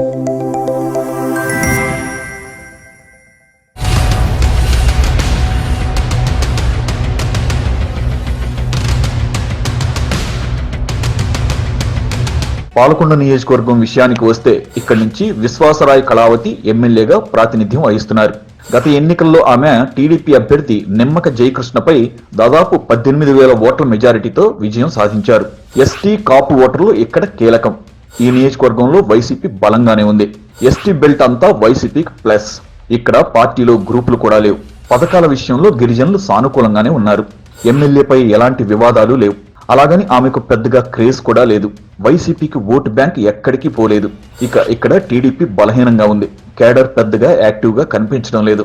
పాలకొండ నియోజకవర్గం విషయానికి వస్తే ఇక్కడి నుంచి విశ్వాసరాయ్ కళావతి ఎమ్మెల్యేగా ప్రాతినిధ్యం వహిస్తున్నారు. గత ఎన్నికల్లో ఆమె టీడీపీ అభ్యర్థి నిమ్మక జయకృష్ణపై దాదాపు పద్దెనిమిది వేల ఓట్ల మెజారిటీతో విజయం సాధించారు. ఎస్టీ కాపు ఓటర్లు ఇక్కడ కీలకం. ఈ నియోజకవర్గంలో వైసీపీ బలంగానే ఉంది. ఎస్టీ బెల్ట్ అంతా వైసీపీకి ప్లస్ ఇక్కడ పార్టీలో గ్రూపులు కూడా లేవు. పథకాల విషయంలో గిరిజనులు సానుకూలంగానే ఉన్నారు. ఎమ్మెల్యేపై ఎలాంటి వివాదాలు లేవు. అలాగని ఆమెకు పెద్దగా క్రేజ్ కూడా లేదు. వైసీపీకి ఓటు బ్యాంక్ ఎక్కడికి పోలేదు. ఇక ఇక్కడ టీడీపీ బలహీనంగా ఉంది. కేడర్ పెద్దగా యాక్టివ్గా కనిపించడం లేదు.